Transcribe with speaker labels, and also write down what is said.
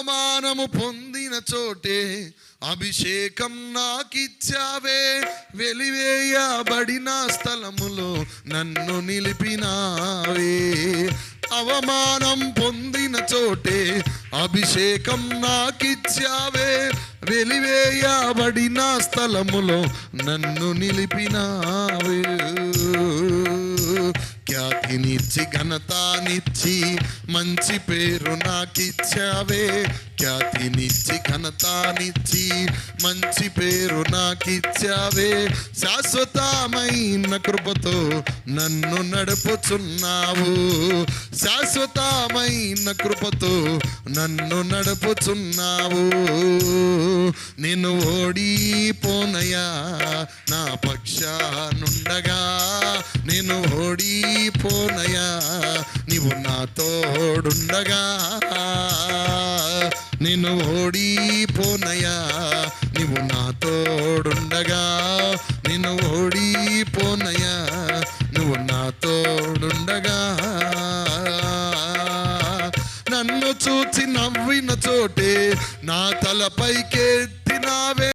Speaker 1: అవమానము పొందిన చోటే అభిషేకం నాకిచ్చావే. వెలివేయబడిన స్థలములో నన్ను నిలిపినావే. అవమానం పొందిన చోటే అభిషేకం నాకిచ్చావే. వెలివేయబడిన స్థలములో నన్ను నిలిపినావే. ఖ్యాతినిచ్చి ఘనతానిచ్చి మంచి పేరు నాకిచ్చావే. ఖ్యాతినిచ్చి ఘనతానిచ్చి మంచి పేరు నాకిచ్చావే. శాశ్వతమైన కృపతో నన్ను నడుపుచున్నావు. శాశ్వతమైన కృపతో నన్ను నడుపుచున్నావు. నేను ఓడిపోనయా నా పక్షా నేను ఓడిపోనయా? నీవు నా తోడుండగా. నేను ఓడిపోనయా? నీవు నా తోడుండగా. నేను ఓడిపోనయా? నువ్వు నా తోడుండగా. నన్ను చూచి నవ్విన చోటే నా తలపైకెత్తినావే